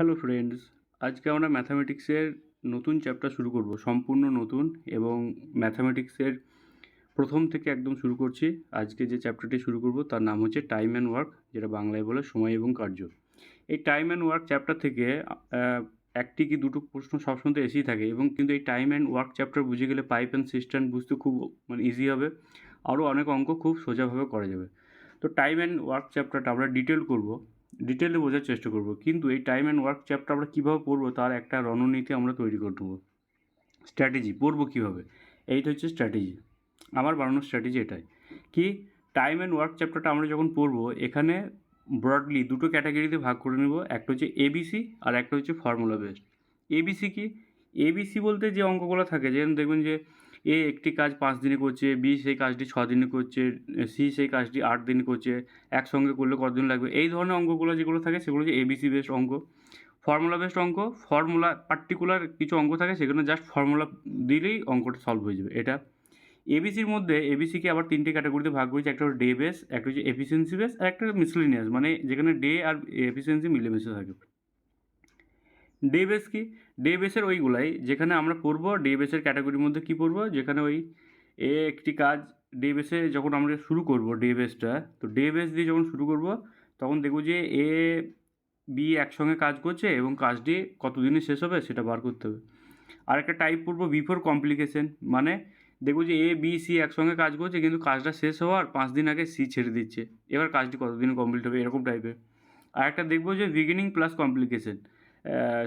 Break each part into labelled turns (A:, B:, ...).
A: Hello friends আজকে আমরা ম্যাথামেটিক্সের নতুন চ্যাপ্টার শুরু করব, সম্পূর্ণ নতুন এবং ম্যাথামেটিক্সের প্রথম থেকে একদম শুরু করছি। আজকে যে চ্যাপ্টারটি শুরু করব তার নাম হচ্ছে টাইম অ্যান্ড ওয়ার্ক যেটা বাংলায় বলে সময় এবং কার্য। এই টাইম অ্যান্ড ওয়ার্ক চ্যাপ্টার থেকে একটি কি দুটো প্রশ্ন সবসময় তো এসেই থাকে এবং কিন্তু এই টাইম অ্যান্ড ওয়ার্ক চ্যাপ্টার বুঝে গেলে পাইপ অ্যান্ড সিস্টেম বুঝতে খুব মানে ইজি হবে। আরও অনেক অঙ্ক খুব সোজাভাবে করা যাবে। তো টাইম অ্যান্ড ওয়ার্ক চ্যাপ্টারটা আমরা ডিটেল করব। ডিটেলে বোঝার চেষ্টা করব। কিন্তু এই টাইম অ্যান্ড ওয়ার্ক চ্যাপ্টার আমরা কীভাবে পড়ব, তার একটা রণনীতি আমরা তৈরি করে নেব স্ট্র্যাটেজি পড়ব কীভাবে? এইটা হচ্ছে স্ট্র্যাটেজি আমার বানানোর স্ট্র্যাটেজি এটাই। কি? টাইম অ্যান্ড ওয়ার্ক চ্যাপ্টারটা আমরা যখন পড়ব, এখানে ব্রডলি দুটো ক্যাটাগরিতে ভাগ করে নেব। একটা হচ্ছে এবিসি আর একটা হচ্ছে formula based A B C কি? এবিসি বলতে যে অঙ্কগুলো থাকে যেমন দেখবেন যে এ একটি কাজ পাঁচ দিনে করছে, বি সেই কাজটি ছ দিনে করছে, সি সেই কাজটি আট দিনে করছে, একসঙ্গে করলে কতদিন লাগবে? এই ধরনের অঙ্কগুলো যেগুলো থাকে সেগুলো হচ্ছে এবিসি বেসড অঙ্ক। ফর্মুলা বেসড অঙ্ক ফর্মুলা পার্টিকুলার কিছু অঙ্ক থাকে সেখানে জাস্ট ফর্মুলা দিলেই অঙ্কটা সলভ হয়ে যাবে। এটা এবিসির মধ্যে এবিসিকে আবার তিনটে ক্যাটাগরিতে ভাগ করেছে, একটা ডে বেস একটা হচ্ছে এফিসিয়েন্সি বেস আর একটা মিসলিনিয়াস মানে যেখানে ডে আর এফিসিয়েন্সি মিলেমিশে থাকে। ডে বেস কি? ডে বেসের ওইগুলাই, যেখানে আমরা পড়ব ডে বেসের ক্যাটাগরির মধ্যে কি পড়ব? যেখানে ওই এ একটি কাজ ডে বেসে যখন আমরা শুরু করব ডে বেসটা তো ডে বেস দিয়ে যখন শুরু করব, তখন দেখব যে এ বি একসঙ্গে কাজ করছে এবং কাজটি কতদিনে শেষ হবে সেটা বার করতে হবে। আর একটা টাইপ পড়ব বিফোর কমপ্লিকেশন মানে দেখব যে এ বি সি একসঙ্গে কাজ করছে, কিন্তু কাজটা শেষ হওয়ার পাঁচ দিন আগে সি ছেড়ে দিচ্ছে। এবার কাজটি কতদিন কমপ্লিট হবে, এরকম টাইপের আর একটা দেখব যে বিগিনিং প্লাস কমপ্লিকেশন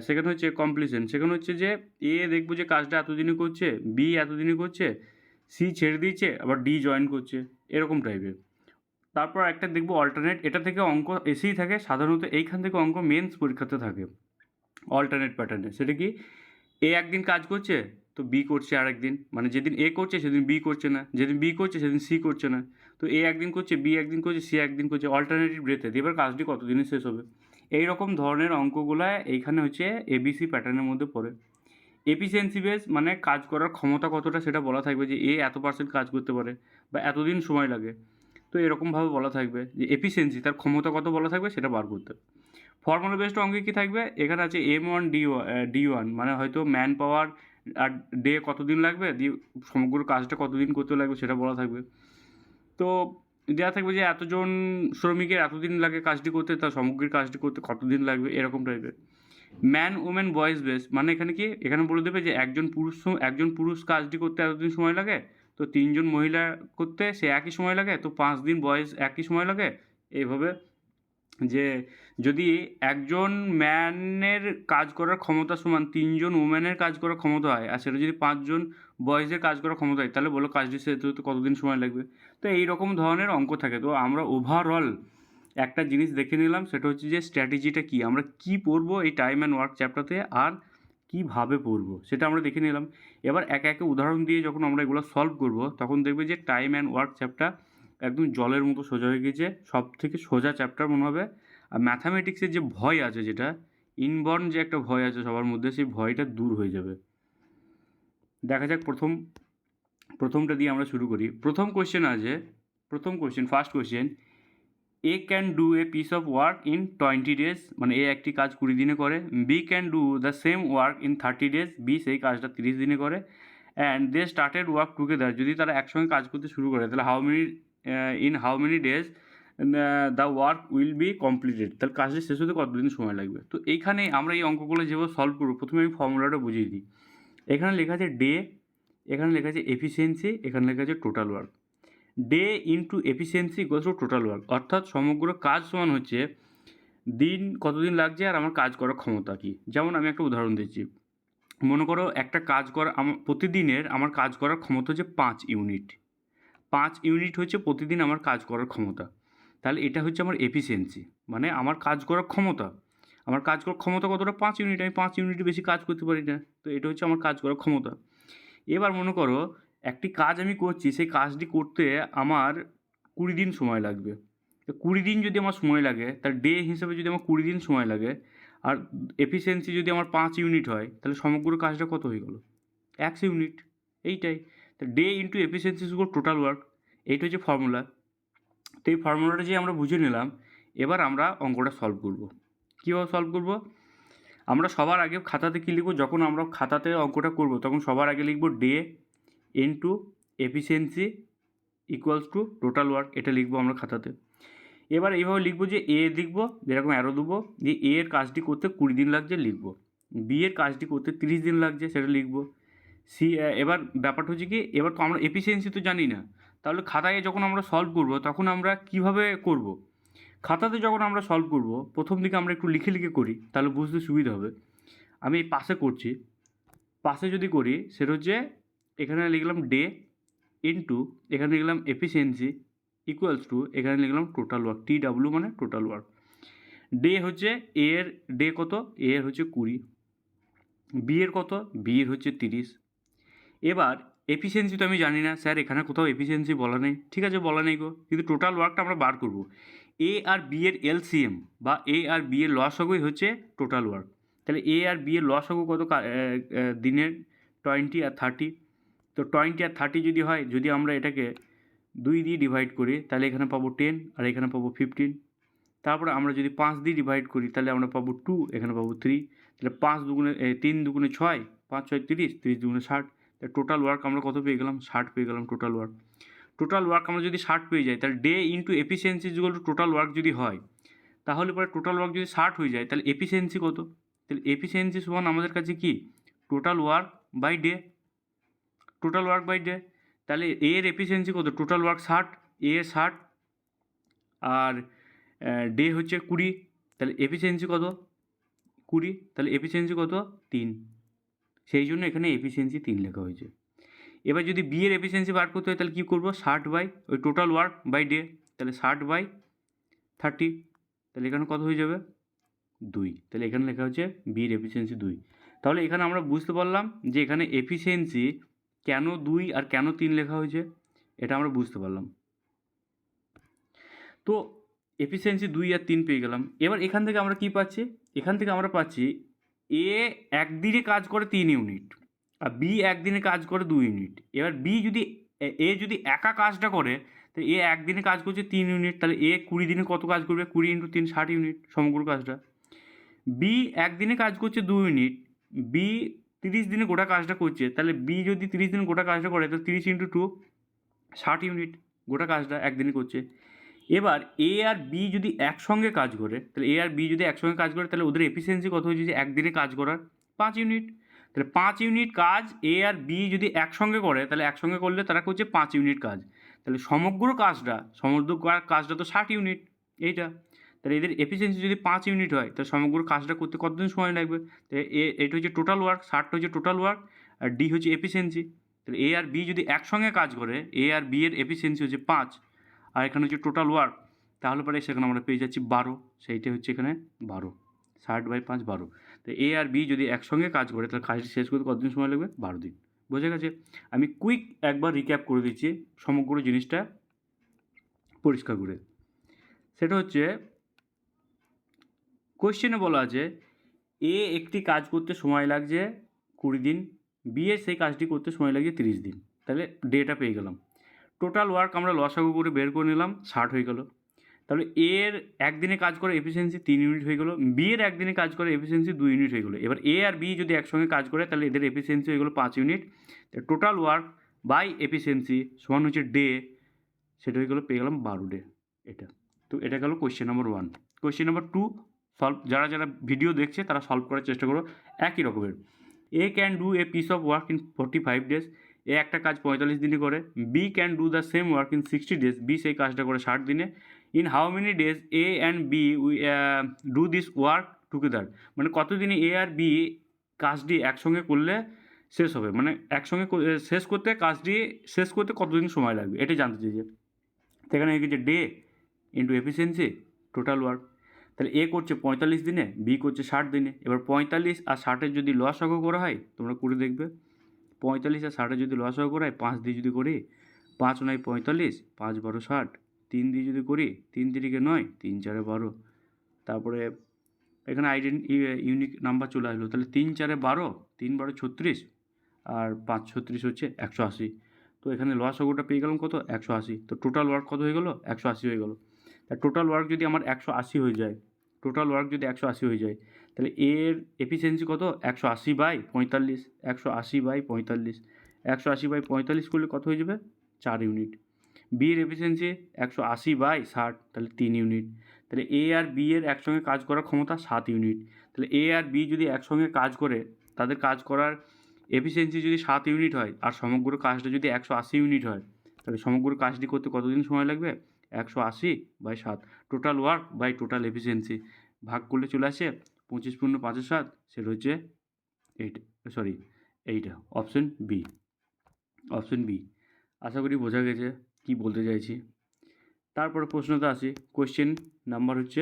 A: সেখানে হচ্ছে কমপ্লিশন সেখানে হচ্ছে যে এ দেখব যে কাজটা এতদিনে করছে বি এতদিনে করছে সি ছেড়ে দিচ্ছে আবার ডি জয়েন করছে, এরকম টাইপের তারপর একটা দেখব অল্টারনেট এটা থেকে অঙ্ক এসেই থাকে, সাধারণত এইখান থেকে অঙ্ক মেন্স পরীক্ষাতে থাকে। অল্টারনেট প্যাটার্নে সেটা কি? এ একদিন কাজ করছে, তো বি করছে আর একদিন মানে যেদিন এ করছে, সেদিন বি করছে না। যেদিন বি করছে, সেদিন সি করছে না। তো এ একদিন করছে বি একদিন করছে সি একদিন করছে অল্টারনেটিভ ব্রেথে এবার কাজটি কতদিনে শেষ হবে? এই রকম ধরনের অঙ্কগুলো এইখানে হচ্ছে এবিসি প্যাটার্নের মধ্যে পড়ে। এফিসিয়েন্সি বেস মানে কাজ করার ক্ষমতা কতটা সেটা বলা থাকবে যে এ এত পার্সেন্ট কাজ করতে পারে বা এতদিন সময় লাগে। তো এরকমভাবে বলা থাকবে যে এফিসিয়েন্সি তার ক্ষমতা কত বলা থাকবে সেটা বার করতে। ফর্মুলা বেসড অঙ্কে কী থাকবে? এখানে আছে M one D D one মানে হয়তো ম্যান পাওয়ার আর ডে কতদিন লাগবে? দিয়ে সমগ্র কাজটা কতদিন করতে লাগবে সেটা বলা থাকবে। তো দেওয়া থাকবে যে এতজন শ্রমিকের এতদিন লাগে কাজটি করতে, তার সামগ্রিক কাজটি করতে কতদিন লাগবে, এরকম টাইপের ম্যান ওমেন বয়েজ বেস মানে এখানে কি? এখানে বলে দেবে যে একজন পুরুষ একজন পুরুষ কাজটি করতে এতদিন সময় লাগে, তো তিনজন মহিলা করতে সে একই সময় লাগে, তো পাঁচ দিন বয়েজ একই সময় লাগে? এইভাবে যে যদি একজন ম্যানের কাজ করার ক্ষমতা সমান তিনজন ওম্যানের কাজ করার ক্ষমতা হয়, আর সেটা যদি পাঁচজন বয়েজের কাজ করার ক্ষমতা তাহলে বলো কাজটি শেষ হতে কতদিন সময় লাগবে? তো এই রকম ধরনের অঙ্ক থাকে। তো আমরা ওভারঅল একটা জিনিস দেখে নিলাম, সেটা হচ্ছে যে স্ট্র্যাটেজিটা কী? আমরা কী পড়ব এই টাইম অ্যান্ড ওয়ার্ক চ্যাপ্টারতে আর কীভাবে পড়ব? সেটা আমরা দেখে নিলাম। এবার একে একে উদাহরণ দিয়ে যখন আমরা এগুলো সলভ করব, তখন দেখবে যে টাইম অ্যান্ড ওয়ার্ক চ্যাপ্টার একদম জলের মতো সোজা হয়ে গেছে। সব থেকে সোজা চ্যাপ্টার মনে হবে। আর ম্যাথামেটিক্সের যে ভয় আছে যেটা ইনবর্ন যে একটা ভয় আছে সবার মধ্যে, সেই ভয়টা দূর হয়ে যাবে। দেখা যাক প্রথম, প্রথমটা দিয়ে আমরা শুরু করি। প্রথম কোয়েশ্চেন আছে, প্রথম question first question A can do a piece of work in twenty days মানে এ একটি কাজ কুড়ি দিনে করে B can do the same work in thirty days B সেই কাজটা তিরিশ দিনে করে and they started work together যদি তারা একসঙ্গে কাজ করতে শুরু করে, তাহলে how many in how many days the work will be completed তাহলে কাজটি শেষ হতে কতদিন সময় লাগবে? তো এইখানে আমরা এই অঙ্কগুলো যেভাবে সলভ করব, প্রথমে আমি ফর্মুলাটা বুঝিয়ে দিই। এখানে লেখা আছে ডে এখানে লেখা আছে এফিসিয়েন্সি এখানে লেখা আছে total work day into efficiency goes to total work অর্থাৎ সমগ্র কাজ সমান হচ্ছে দিন কতদিন লাগছে আর আমার কাজ করার ক্ষমতা কী? যেমন আমি একটা উদাহরণ দিচ্ছি। মনে করো একটা কাজ করা আমার প্রতিদিনের আমার কাজ করার ক্ষমতা হচ্ছে পাঁচ ইউনিট। পাঁচ ইউনিট হচ্ছে প্রতিদিন আমার কাজ করার ক্ষমতা। তাহলে এটা হচ্ছে আমার এফিসিয়েন্সি মানে আমার কাজ করার ক্ষমতা। আমার কাজ করার ক্ষমতা কতটা? পাঁচ ইউনিট আমি পাঁচ ইউনিট বেশি কাজ করতে পারি না। তো এটা হচ্ছে আমার কাজ করার ক্ষমতা। এবার মনে করো, একটি কাজ আমি করছি, সেই কাজটি করতে আমার কুড়ি দিন সময় লাগবে। তো কুড়ি দিন যদি আমার সময় লাগে, তার ডে হিসেবে যদি আমার কুড়ি দিন সময় লাগে, আর এফিসিয়েন্সি যদি আমার পাঁচ ইউনিট হয়, তাহলে সমগ্র কাজটা কত হয়ে গেলো? একশো ইউনিট এইটাই। তা day into efficiency equal total work এইটা হচ্ছে ফর্মুলা তো এই ফর্মুলাটা যে আমরা বুঝে নিলাম, এবার আমরা অঙ্কটা সলভ করব। কীভাবে সলভ করব? আমরা সবার আগে খাতাতে কী লিখব? যখন আমরা খাতাতে অঙ্কটা করব, তখন সবার আগে লিখব day into efficiency equals to total work এটা লিখব আমরা খাতাতে। এবার এইভাবে লিখব যে এ লিখব যেরকম অ্যারো দেবো যে এ এর কাজটি করতে কুড়ি দিন লাগছে লিখব। বি এর কাজটি করতে তিরিশ দিন লাগছে, সেটা লিখব। সি এবার ব্যাপারটা হচ্ছে কি, এবার তো আমরা এফিসিয়েন্সি তো জানি না। তাহলে খাতায় যখন আমরা সলভ করব, তখন আমরা কীভাবে করব? খাতাতে যখন আমরা সলভ করব, প্রথম দিকে আমরা একটু লিখে লিখে করি, তাহলে বুঝতে সুবিধা হবে। আমি এই পাশে করছি। পাশে যদি করি, সেটা হচ্ছে এখানে লিখলাম ডে ইন্টু এখানে লিখলাম এফিসিয়েন্সি ইকুয়ালস টু এখানে লিখলাম টোটাল ওয়ার্ক টি ডাব্লু মানে টোটাল ওয়ার্ক ডে হচ্ছে এ এর ডে কত? এ এর হচ্ছে কুড়ি। বি এর কত? বি এর হচ্ছে তিরিশ। এবার এফিসিয়েন্সি তো আমি জানি না, স্যার এখানে কোথাও এফিসিয়েন্সি বলা নেই। ঠিক আছে, বলা নেই গো। কিন্তু টোটাল ওয়ার্কটা আমরা বার করব। এ আর বি এর এলসিএম বা এ আর বি এর লসগই হচ্ছে টোটাল ওয়ার্ক তাহলে এ আর বি এর লসগু কত দিনের? টোয়েন্টি আর থার্টি তো টোয়েন্টি আর থার্টি যদি হয়, যদি আমরা এটাকে দুই দিয়ে ডিভাইড করি, তাহলে এখানে পাবো টেন আর এখানে পাবো ফিফটিন তারপরে আমরা যদি পাঁচ দিয়ে ডিভাইড করি, তাহলে আমরা পাবো টু এখানে পাবো থ্রি তাহলে পাঁচ দুগুণে তিন দুগুণে ছয়, পাঁচ ছয় তিরিশ তিরিশ দুগুণে ষাট। টোটাল ওয়ার্ক আমরা কত পেয়ে গেলাম? ষাট পেয়ে গেলাম টোটাল ওয়ার্ক টোটাল ওয়ার্ক আমরা যদি ষাট পেয়ে যাই, তাহলে day into efficiency equal to total work যদি হয়, তাহলে পরে টোটাল ওয়ার্ক যদি ষাট হয়ে যায়, তাহলে এফিসিয়েন্সি কত? তাহলে এফিসিয়েন্সি সমান আমাদের কাছে কি? Total work by day total work by day তাহলে এর এফিসিয়েন্সি কত? টোটাল ওয়ার্ক ষাট এ ষাট, আর ডে হচ্ছে কুড়ি, তাহলে এফিসিয়েন্সি কত? কুড়ি, তাহলে এফিসিয়েন্সি কত? তিন। সেই জন্য এখানে এফিসিয়েন্সি তিন লেখা হয়েছে। এবার যদি বি এর এফিসিয়েন্সি বার করতে হয়, তাহলে কী করব? ষাট বাই ওই টোটাল ওয়ার্ক বাই ডে তাহলে ষাট বাই থার্টি তাহলে এখানে কত হয়ে যাবে? দুই। তাহলে এখানে লেখা হচ্ছে বির এফিসিয়েন্সি দুই। তাহলে এখানে আমরা বুঝতে পারলাম যে এখানে এফিসিয়েন্সি কেন দুই আর কেন তিন লেখা হয়েছে, এটা আমরা বুঝতে পারলাম। তো এফিসিয়েন্সি দুই আর তিন পেয়ে গেলাম। এবার এখান থেকে আমরা কি পাচ্ছি? এখান থেকে আমরা পাচ্ছি এ একদিনে কাজ করে তিন ইউনিট আর বি একদিনে কাজ করে দুই ইউনিট। এবার বি যদি, এ যদি একা কাজটা করে, তো এ একদিনে কাজ করছে তিন ইউনিট, তাহলে এ কুড়ি দিনে কত কাজ করবে? কুড়ি ইন্টু তিন, ষাট ইউনিট সমগ্র কাজটা। বি একদিনে কাজ করছে দু ইউনিট বি তিরিশ দিনে গোটা কাজটা করছে, তাহলে বি যদি তিরিশ দিনে গোটা কাজটা করে, তাহলে তিরিশ ইন্টু টু, ষাট ইউনিট গোটা কাজটা একদিনে করছে। এবার এ আর বি যদি একসঙ্গে কাজ করে, তাহলে এ আর বি যদি একসঙ্গে কাজ করে, তাহলে ওদের এফিসিয়েন্সি কত হয়েছে? যে একদিনে কাজ করার পাঁচ ইউনিট। তাহলে পাঁচ ইউনিট কাজ এ আর বি যদি একসঙ্গে করে, তাহলে একসঙ্গে করলে তারা করছে পাঁচ ইউনিট কাজ। তাহলে সমগ্র কাজটা সমগ্র কাজটা তো ষাট ইউনিট, এইটা। তাহলে এদের এফিসিয়েন্সি যদি পাঁচ ইউনিট হয়, তাহলে সমগ্র কাজটা করতে কতদিন সময় লাগবে? তাহলে এ এটা হচ্ছে টোটাল ওয়ার্ক ষাটটা হচ্ছে টোটাল ওয়ার্ক আর ডি হচ্ছে এফিসিয়েন্সি তাহলে এ আর বি যদি একসঙ্গে কাজ করে এ আর বি এর এফিসিয়েন্সি হচ্ছে পাঁচ, আর এখানে হচ্ছে টোটাল ওয়ার্ক তাহলে পরে সেখানে আমরা পেয়ে যাচ্ছি বারো, সেইটা হচ্ছে এখানে বারো। ষাট বাই পাঁচ, বারো। তো এ আর বি যদি একসঙ্গে কাজ করে, তাহলে কাজটি শেষ করতে কতদিন সময় লাগবে? বারো দিন। বোঝা গেছে? আমি কুইক একবার রিক্যাপ করে দিচ্ছি সমগ্র জিনিসটা পরিষ্কার করে। সেটা হচ্ছে কোয়েশ্চেনে বলা আছে এ একটি কাজ করতে সময় লাগছে কুড়ি দিন বি এর সেই কাজটি করতে সময় লাগছে তিরিশ দিন। তাহলে ডেটা পেয়ে গেলাম। টোটাল ওয়ার্ক আমরা লসাগু করে বের করে নিলাম, ষাট হয়ে গেল। তাহলে এর একদিনে কাজ করে এফিসিয়েন্সি তিন ইউনিট হয়ে গেলো বি এর একদিনে কাজ করে এফিসিয়েন্সি দুই ইউনিট হয়ে গেলো। এবার এ আর বি যদি একসঙ্গে কাজ করে, তাহলে এদের এফিসিয়েন্সি হয়ে গেলো পাঁচ unit total work by efficiency সমান হচ্ছে ডে সেটা হয়ে গেলো পেয়ে গেলাম বারো ডে এটা। তো এটা গেল question number one question number two solve যারা যারা ভিডিও দেখছে, তারা সলভ করার চেষ্টা করো একই রকমের। A can do a piece of work in forty five days A একটা কাজ পঁয়তাল্লিশ দিনে করে B can do the same work in sixty days B সেই কাজটা করে ষাট দিনে in how many days A and B we do this work together মানে কতদিনে এ আর বি কাজটি একসঙ্গে করলে শেষ হবে? মানে একসঙ্গে শেষ করতে, কাজটি শেষ করতে কতদিন সময় লাগবে? এটাই জানতে চেয়েছে এখানে লিখেছে day into efficiency total work তাহলে এ করছে পঁয়তাল্লিশ দিনে বি করছে ষাট দিনে। এবার পঁয়তাল্লিশ আর ষাটের যদি লস অঙ্ক করা হয়, তোমরা করে দেখবে। পঁয়তাল্লিশ আর ষাটের যদি লস অঙ্ক করা হয়, পাঁচ দিয়ে যদি করি, পাঁচ নয় পঁয়তাল্লিশ, পাঁচ বারো ষাট। তিন দিয়ে যদি করি, তিন তিরিকে নয়, তিন চারে বারো। তারপরে এখানে আইডেন ইউনিক নাম্বার চলে আসলো। তাহলে তিন চারে বারো, তিন বারো ছত্রিশ, আর পাঁচ ছত্রিশ হচ্ছে একশো আশি। তো এখানে লস অঙ্কটা পেয়ে গেলাম কত? একশো আশি। তো টোটাল ওয়ার্ক কত হয়ে গেলো? একশো আশি হয়ে গেলো। তা টোটাল ওয়ার্ক যদি আমার একশো আশি হয়ে যায় টোটাল ওয়ার্ক যদি একশো আশি হয়ে যায়, তাহলে এর এফিসিয়েন্সি কত? একশো আশি বাই পঁয়তাল্লিশ। একশো আশি বাই পঁয়তাল্লিশ। একশো আশি বাই পঁয়তাল্লিশ করলে কত হয়ে যাবে? চার ইউনিট বি এর এফিসিয়েন্সি একশো আশি বাই ষাট, তাহলে তিন ইউনিট তাহলে এ আর বি এর একসঙ্গে কাজ করার ক্ষমতা সাত ইউনিট তাহলে এ আর বি যদি একসঙ্গে কাজ করে, তাদের কাজ করার এফিসিয়েন্সি যদি সাত ইউনিট হয়, আর সমগ্র কাজটা যদি একশো আশি ইউনিট হয়, তাহলে সমগ্র কাজটি করতে কতদিন সময় লাগবে? একশো আশি বাই সাত total work by total efficiency ভাগ করলে চলে আসে পঁচিশ পূর্ণ পাঁচের সাত, সেটা হচ্ছে এইট সরি এইটা অপশন বি অপশন বি আশা করি বোঝা গেছে। কি বলতে চাইছি? তারপরে প্রশ্নতে আসি। কোয়েশ্চেন নাম্বার হচ্ছে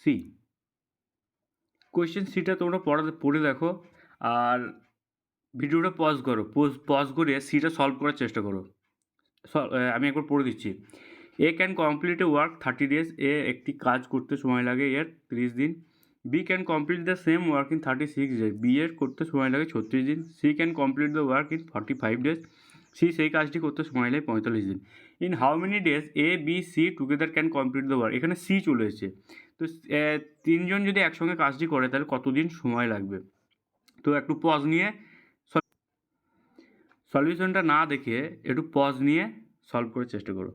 A: সি কোয়েশ্চেন সিটা তোমরা পড়াতে, পড়ে দেখো আর ভিডিওটা পজ করো। পজ করে সিটা সলভ করার চেষ্টা করো। আমি একবার পড়ে দিচ্ছি। A can complete a work thirty days A একটি কাজ করতে সময় লাগে এর তিরিশ দিন। B can complete the same work in thirty six days B এর করতে সময় লাগে ছত্রিশ দিন। C can complete the work in forty five days C সেই কাজটি করতে সময় লাগে পঁয়তাল্লিশ দিন। In how many days A, B, C together can complete the work এখানে সি চলে এসেছে। তো তিনজন যদি একসঙ্গে কাজটি করে, তাহলে কতদিন সময় লাগবে? তো একটু পজ নিয়ে সলিউশনটা না দেখে একটু পজ নিয়ে সলভ করার চেষ্টা করো।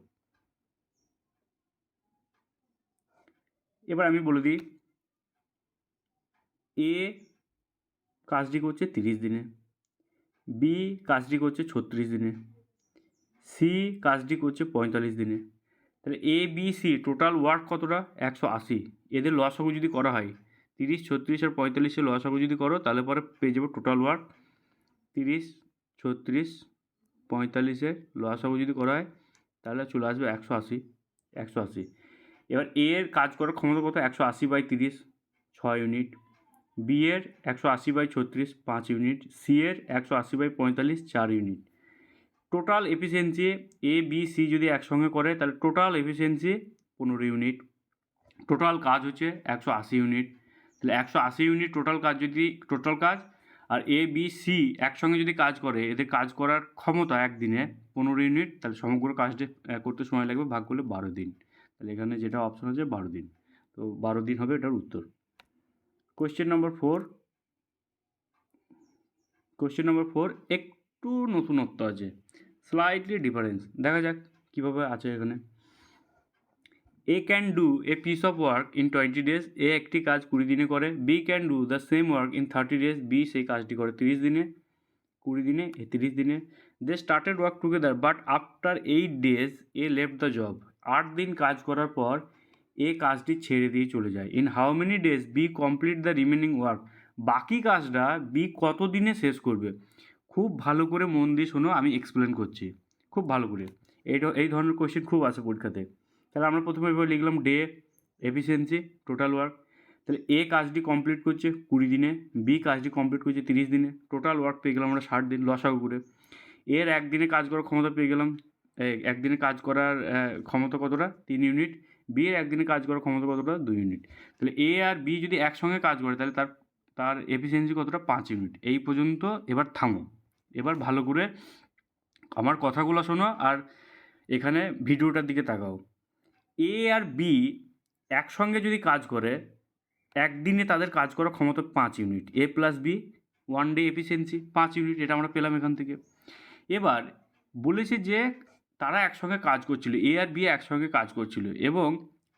A: এবার আমি বলে দিই, এ কাজটি করছে তিরিশ দিনে, বি কাজটি করছে ছত্রিশ দিনে। সি কাজটি করছে পঁয়তাল্লিশ দিনে। তাহলে A B C total work কতটা? একশো আশি। এদের লসাগু যদি করা হয়, তিরিশ, ছত্রিশ আর পঁয়তাল্লিশের লসাগু যদি করো, তাহলে পরে পেয়ে যাব টোটাল ওয়ার্ক তিরিশ, ছত্রিশ পঁয়তাল্লিশের লসাগু যদি করা হয়, তাহলে চলে আসবে একশো আশি। একশো আশি। এবার এ এর কাজ করার ক্ষমতা কত? একশো আশি বাই তিরিশ, ছয় ইউনিট বি এর একশো আশি বাই ছত্রিশ, পাঁচ ইউনিট সি এর একশো আশি বাই পঁয়তাল্লিশ, চার unit total efficiency A B C যদি একসঙ্গে করে, তাহলে টোটাল এফিসিয়েন্সি পনেরো ইউনিট টোটাল কাজ হচ্ছে একশো আশি ইউনিট তাহলে একশো আশি ইউনিট টোটাল কাজ যদি টোটাল কাজ, আর এ বি সি একসঙ্গে যদি কাজ করে, এদের কাজ করার ক্ষমতা একদিনে পনেরো ইউনিট তাহলে সমগ্র কাজটা করতে সময় লাগবে ভাগ করলে বারো দিন। তাহলে এখানে যেটা অপশন আছে বারো দিন। তো বারো দিন হবে এটার উত্তর। Question number four question number four একটু নতুনত্ব আছে। স্লাইটলি ডিফারেন্স দেখা যাক কীভাবে আছে এখানে। A can do a piece of work in twenty days A একটি কাজ কুড়ি দিনে করে B can do the same work in thirty days B সেই কাজটি করে তিরিশ দিনে, কুড়ি দিনে, এ তিরিশ দিনে। They started work together but after eight days A left the job আট দিন কাজ করার পর এ কাজটি ছেড়ে দিয়ে চলে যায়। In how many days B complete the remaining work বাকি কাজটা বি কত দিনে শেষ করবে? খুব ভালো করে মন দিয়ে শোনো, আমি এক্সপ্লেন করছি। খুব ভালো করে। এইটা, এই ধরনের কোয়েশ্চেন খুব আসে পরীক্ষাতে। তাহলে আমরা প্রথমে এবার লিখলাম ডে এফিসিয়েন্সি টোটাল ওয়ার্ক তাহলে এ কাজটি কমপ্লিট করছে কুড়ি দিনে বি কাজটি কমপ্লিট করছে তিরিশ দিনে। টোটাল ওয়ার্ক পেয়ে গেলাম আমরা ষাট দিন লসাগু করে এর একদিনে কাজ করার ক্ষমতা পেয়ে গেলাম একদিনে কাজ করার ক্ষমতা কতটা? তিন ইউনিট বি এর একদিনে কাজ করার ক্ষমতা কতটা? দুই ইউনিট তাহলে এ আর বি যদি একসঙ্গে কাজ করে, তাহলে তার তার এফিসিয়েন্সি কতটা? পাঁচ ইউনিট এই পর্যন্ত এবার থামো। এবার ভালো করে আমার কথাগুলো শোনো আর এখানে ভিডিওটার দিকে তাকাও। এ আর বি একসঙ্গে যদি কাজ করে, একদিনে তাদের কাজ করার ক্ষমতা পাঁচ unit. A plus B, one day efficiency, পাঁচ ইউনিট, এটা আমরা পেলাম এখান থেকে। এবার বলেছে যে তারা একসঙ্গে কাজ করছিল, এ আর বি একসঙ্গে কাজ করছিল এবং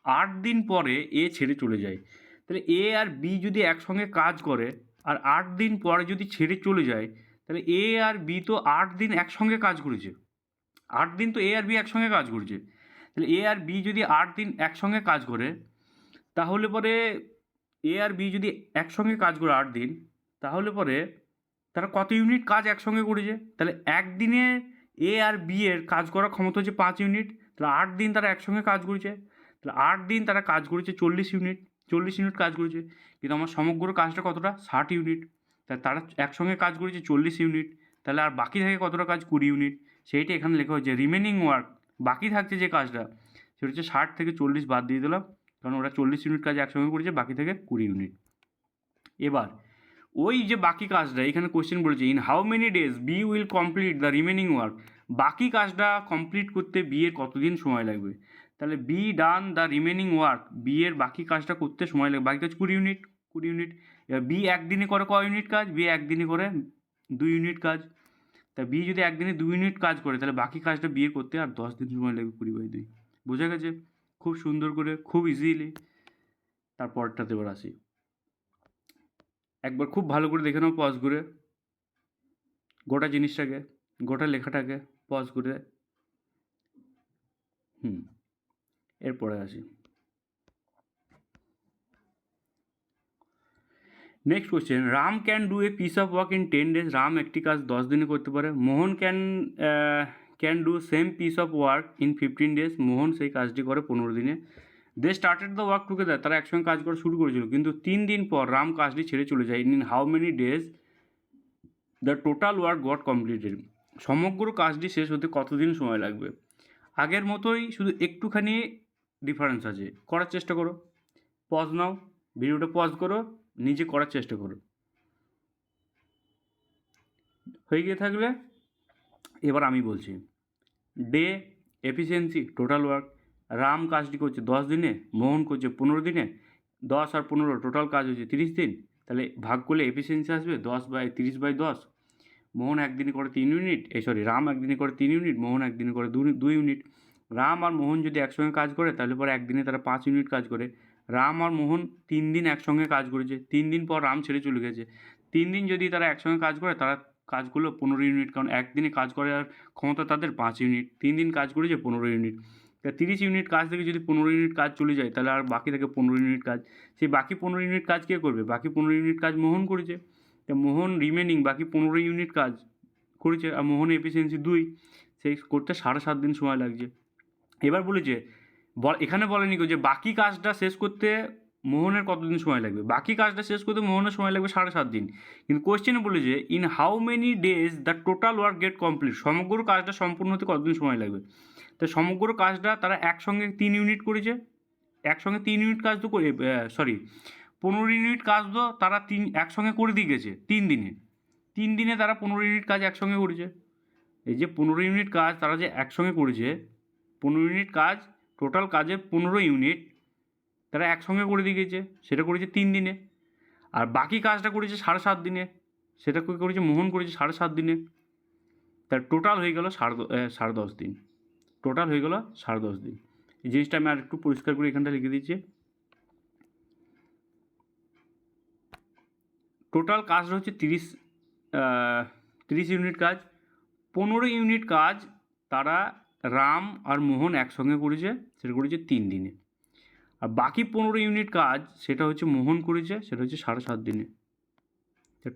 A: আট দিন পরে এ ছেড়ে চলে যায়। তাহলে এ আর বি যদি একসঙ্গে কাজ করে আর আট দিন পরে যদি ছেড়ে চলে যায় তাহলে এ আর বি তো আট দিন একসঙ্গে কাজ করেছে। আট দিন তো এ আর বি একসঙ্গে কাজ করেছে। তাহলে এ আর বি যদি আট দিন একসঙ্গে কাজ করে, তাহলে পরে এ আর বি যদি একসঙ্গে কাজ করে আট দিন, তাহলে পরে তারা কত ইউনিট কাজ একসঙ্গে করেছে? তাহলে একদিনে এ আর বি এর কাজ করার ক্ষমতা হচ্ছে পাঁচ ইউনিট। তাহলে আট দিন তারা একসঙ্গে কাজ করেছে। তাহলে আট দিন তারা কাজ করেছে চল্লিশ ইউনিট। চল্লিশ ইউনিট কাজ করেছে। কিন্তু আমার সমগ্র কাজটা কতটা? ষাট ইউনিট। তা তারা একসঙ্গে কাজ করেছে চল্লিশ ইউনিট, তাহলে আর বাকি থাকে কতটা কাজ? কুড়ি ইউনিট। সেইটা এখানে লেখা হয়েছে রিমেনিং ওয়ার্ক বাকি থাকছে যে কাজটা, সেটা হচ্ছে ষাট থেকে চল্লিশ বাদ দিয়ে দিলাম, কারণ ওরা চল্লিশ ইউনিট কাজ একসঙ্গে করেছে, বাকি থেকে কুড়ি ইউনিট। এবার, ওই যে বাকি কাজটা, এখানে কোয়েশ্চেন বলেছে in how many days B will complete the remaining work বাকি কাজটা কমপ্লিট করতে বি এর কতদিন সময় লাগবে? তাহলে B done the remaining work B এর বাকি কাজটা করতে সময় লাগবে, বাকি কাজ কুড়ি ইউনিট। কুড়ি ইউনিট। বি একদিনে করে ক ইউনিট কাজ? বি একদিনে করে দুই ইউনিট কাজ। তা বি যদি একদিনে দুই ইউনিট কাজ করে, তাহলে বাকি কাজটা বিয়ে করতে আর দশ দিন সময় লাগবে কুড়ি বাই দুই। বোঝা গেছে? খুব সুন্দর করে, খুব ইজিলি তারপরটাতে এবার আসি। একবার খুব ভালো করে দেখে নাও পজ করে। গোটা জিনিসটাকে, গোটা লেখাটাকে পজ করে। হুম, এরপরে আসি। Next question Ram can do a piece of work in ten days Ram একটি কাজ দশ দিনে করতে পারে। Mohan can can do same piece of work in fifteen days Mohan সেই কাজটি করে পনেরো দিনে। They started the work together তারা একসঙ্গে কাজ করা শুরু করেছিল। কিন্তু তিন দিন পর রাম কাজটি ছেড়ে চলে যায়। In how many days the total work got completed সমগ্র কাজটি শেষ হতে কতদিন সময় লাগবে? আগের মতোই শুধু একটুখানি ডিফারেন্স আছে। করার চেষ্টা করো। পজ নাও ভিডিওটা পজ করো। নিজে করার চেষ্টা করো হয়ে গিয়ে থাকলে এবার আমি বলছি, day efficiency, total work, Ram কাজটি করছে দশ দিনে, মোহন করছে পনেরো দিনে, দশ আর পনেরো, টোটাল কাজ হচ্ছে তিরিশ দিন, তাহলে ভাগ করলে এফিসিয়েন্সি আসবে দশ বাই তিরিশ বাই দশ, মোহন একদিনে করে তিন ইউনিট এই সরি, রাম একদিনে করে তিন ইউনিট, মোহন একদিনে করে দু দুই ইউনিট, রাম আর মোহন যদি একসঙ্গে কাজ করে, তাহলে পরে একদিনে তারা পাঁচ ইউনিট কাজ করে রাম আর মোহন তিন দিন একসঙ্গে কাজ করেছে। তিন দিন পর রাম ছেড়ে চলে গেছে। তিন দিন যদি তারা একসঙ্গে কাজ করে, তারা কাজ করল পনেরো ইউনিট কারণ একদিনে কাজ করার ক্ষমতা তাদের পাঁচ ইউনিট তিন দিন কাজ করেছে পনেরো ইউনিট তা তিরিশ ইউনিট কাজ থেকে যদি পনেরো ইউনিট কাজ চলে যায়, তাহলে আর বাকি থাকে পনেরো ইউনিট কাজ। সেই বাকি পনেরো ইউনিট কাজ কে করবে? বাকি পনেরো ইউনিট কাজ মোহন করেছে। তা মোহন রিমেনিং বাকি পনেরো ইউনিট কাজ করেছে। আর মোহন এফিসিয়েন্সি দুই। সেই করতে সাড়ে সাত দিন সময় লাগছে। এবার বলেছে বল এখানে বলেনি গো যে বাকি কাজটা শেষ করতে মোহনের কতদিন সময় লাগবে? বাকি কাজটা শেষ করতে মোহনের সময় লাগবে সাড়ে সাত দিন। কিন্তু কোয়েশ্চেনে বলেছে in how many days the total work get complete সমগ্র কাজটা সম্পূর্ণ হতে কতদিন সময় লাগবে? তো সমগ্র কাজটা তারা একসঙ্গে তিন ইউনিট করেছে। একসঙ্গে তিন ইউনিট কাজ তো করে সরি পনেরো ইউনিট কাজ তো তারা তিন, একসঙ্গে করে দিয়ে গেছে তিন দিনে। তিন দিনে তারা পনেরো ইউনিট কাজ একসঙ্গে করেছে। এই যে পনেরো ইউনিট কাজ তারা যে একসঙ্গে করেছে, পনেরো ইউনিট কাজ টোটাল কাজের পনেরো ইউনিট তারা একসঙ্গে করে দিয়ে গেছে সেটা করেছে তিন দিনে। আর বাকি কাজটা করেছে সাড়ে সাত দিনে, সেটা করেছে মোহন, করেছে সাড়ে সাত দিনে। তার টোটাল হয়ে গেল সাড়ে সাড়ে দশ দিন। টোটাল হয়ে গেল সাড়ে দশ দিন। এই জিনিসটা আমি আর একটু পরিষ্কার করে এখানটা লিখে দিচ্ছি। টোটাল কাজটা হচ্ছে তিরিশ তিরিশ ইউনিট কাজ। পনেরো ইউনিট কাজ তারা রাম আর মোহন একসঙ্গে করেছে, সেটা করেছে তিন দিনে। আর বাকি পনেরো ইউনিট কাজ, সেটা হচ্ছে মোহন করেছে, সেটা হচ্ছে সাড়ে সাত দিনে।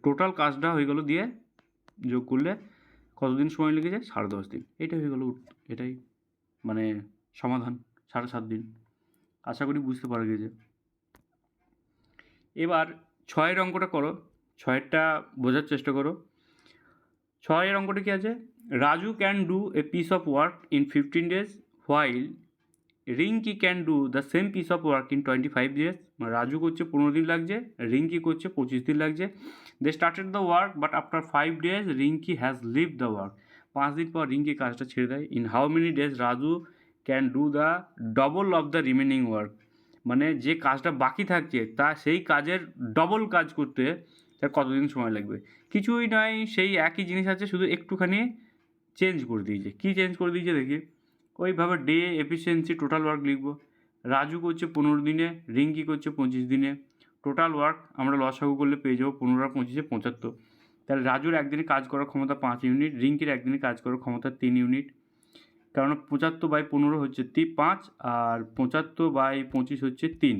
A: টোটাল কাজটা হয়ে গেল দিয়ে যোগ করলে কতদিন সময় লেগেছে? সাড়ে দশ দিন। এটা হয়ে গেল। এটাই মানে সমাধান, সাড়ে সাত দিন। আশা করি বুঝতে পারা গেছে। এবার ছয়ের অঙ্কটা করো, ছয়েরটা বোঝার চেষ্টা করো। ছয়ের অঙ্কটা কী আছে? Raju can do a piece of work in fifteen days while Rinki can do the same piece of work in twenty five days মানে রাজু করছে পনেরো দিন লাগছে, রিঙ্কি করছে পঁচিশ দিন লাগছে। They started the work but after five days Rinki has leave the work পাঁচ দিন পর রিঙ্কি কাজটা ছেড়ে দেয়। In how many days Raju can do the double of the remaining work মানে যে কাজটা বাকি থাকছে, তা সেই কাজের ডবল কাজ করতে তার কতদিন সময় লাগবে? কিছুই নয়, সেই একই জিনিস আছে, শুধু একটুখানি চেঞ্জ করে দিয়েছে। কী চেঞ্জ করে দিয়েছে দেখি? ওইভাবে ডে এফিসিয়েন্সি টোটাল ওয়ার্ক লিখব। রাজু করছে পনেরো দিনে, রিঙ্কি করছে পঁচিশ দিনে। টোটাল ওয়ার্ক আমরা লসাগু করলে পেয়ে যাব পনেরো আর পঁচিশে পঁচাত্তর। তাহলে রাজুর একদিনে কাজ করার ক্ষমতা পাঁচ ইউনিট রিঙ্কির একদিনে কাজ করার ক্ষমতা তিন ইউনিট কারণ পঁচাত্তর বাই পনেরো হচ্ছে তি পাঁচ আর পঁচাত্তর বাই পঁচিশ হচ্ছে তিন।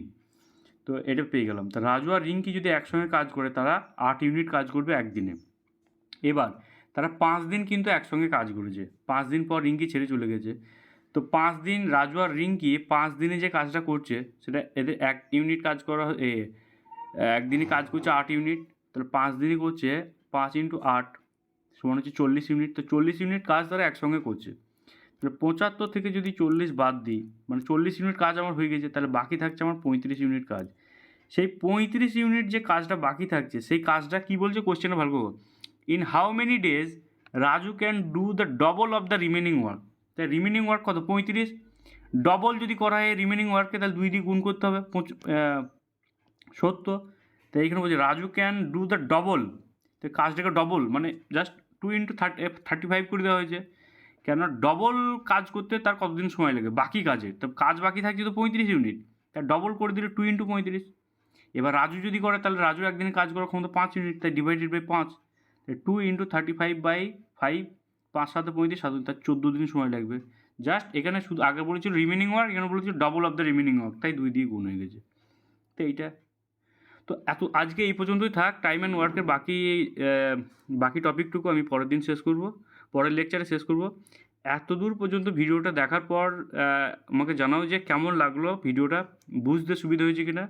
A: তো এটা পেয়ে গেলাম। তা রাজু আর রিঙ্কি যদি একসঙ্গে কাজ করে, তারা আট ইউনিট কাজ করবে একদিনে। এবার তারা পাঁচ দিন কিন্তু একসঙ্গে কাজ করেছে। পাঁচ দিন পর রিঙ্কি ছেড়ে চলে গেছে। তো পাঁচ দিন রাজু আর রিঙ্কি পাঁচ দিনে যে কাজটা করছে, সেটা এদের এক ইউনিট কাজ করা এ, একদিনে কাজ করছে আট ইউনিট। তাহলে পাঁচ দিনই করছে পাঁচ ইন্টু আট সমান হচ্ছে চল্লিশ ইউনিট। তো চল্লিশ ইউনিট কাজ তারা একসঙ্গে করছে। তাহলে পঁচাত্তর থেকে যদি চল্লিশ বাদ দিই মানে চল্লিশ ইউনিট কাজ আমার হয়ে গেছে, তাহলে বাকি থাকছে আমার পঁয়ত্রিশ ইউনিট কাজ। সেই পঁয়ত্রিশ ইউনিট যে কাজটা বাকি থাকছে সেই কাজটা কি বলছে কোশ্চেনটা ভালো in how many days Raju can do the double of the remaining work তাই রিমেনিং ওয়ার্ক কত? পঁয়ত্রিশ? ডবল যদি করা হয় রিমেনিং ওয়ার্ককে তাহলে দুই দিয়ে গুণ করতে হবে সত্য আহ, এখানে তো বলছে Raju can do the double তো কাজটাকে ডবল মানে just two into thirty thirty five করে দেওয়া হয়েছে। কেন ডবল কাজ করতে তার কতদিন সময় লাগে? বাকি কাজে তো কাজ বাকি থাকছে তো পঁয়ত্রিশ ইউনিট। তার ডবল করে দিলে টু ইন্টু পঁয়ত্রিশ। এবার রাজু যদি করে, তাহলে রাজু একদিনে কাজ করার ক্ষমতা পাঁচ ইউনিট, তাই ডিভাইডেড বাই পাঁচ। Two into thirty five by five পাঁচ সাথে পঁয়ত্রিশ সাত তার চোদ্দ দিন সময় লাগবে। জাস্ট এখানে শুধু আগে বলেছিল রিমেনিং ওয়ার্ক এখানে বলেছিল double of the remaining work তাই দুই দিয়ে গুণ হয়ে গেছে। তো এইটা। তো এত, আজকে এই পর্যন্তই থাক টাইম অ্যান্ড ওয়ার্কের বাকি বাকি টপিকটুকু আমি পরের দিন শেষ করব, পরের লেকচারে শেষ করব। এত দূর পর্যন্ত ভিডিওটা দেখার পর আমাকে জানাও যে কেমন লাগল ভিডিওটা, বুঝতে সুবিধা হয়েছে কিনা।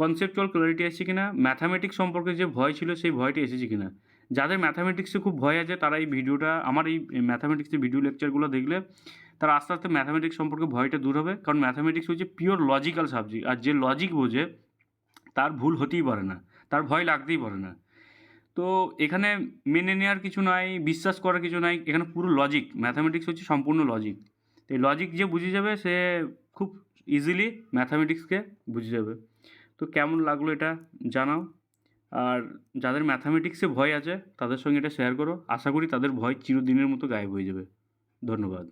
A: কনসেপচুয়াল ক্লারিটি আসছে কিনা ম্যাথামেটিক্স সম্পর্কে যে ভয় ছিল, সেই ভয়টি এসেছে কিনা। যাদের ম্যাথামেটিক্সে খুব ভয় আছে, তারা এই ভিডিওটা, আমার এই ম্যাথামেটিক্সের ভিডিও লেকচারগুলো দেখলে, তারা আস্তে আস্তে ম্যাথামেটিক্স সম্পর্কে ভয়টা দূর হবে। কারণ ম্যাথামেটিক্স হচ্ছে পিওর লজিক্যাল সাবজেক্ট আর যে লজিক বোঝে, তার ভুল হতেই পারে না, তার ভয় লাগতেই পারে না। তো এখানে মেনে নেওয়ার কিছু নাই, বিশ্বাস করার কিছু নাই, এখানে পুরো লজিক ম্যাথামেটিক্স হচ্ছে সম্পূর্ণ লজিক এই লজিক যে বুঝে যাবে, সে খুব ইজিলি ম্যাথামেটিক্সকে বুঝে যাবে। তো কেমন লাগল এটা জানাও। আর যাদের ম্যাথামেটিক্সে ভয় আছে, তাদের সঙ্গে এটা শেয়ার করো। আশা করি তাদের ভয় চিরদিনের মতো গায়েব হয়ে যাবে। ধন্যবাদ।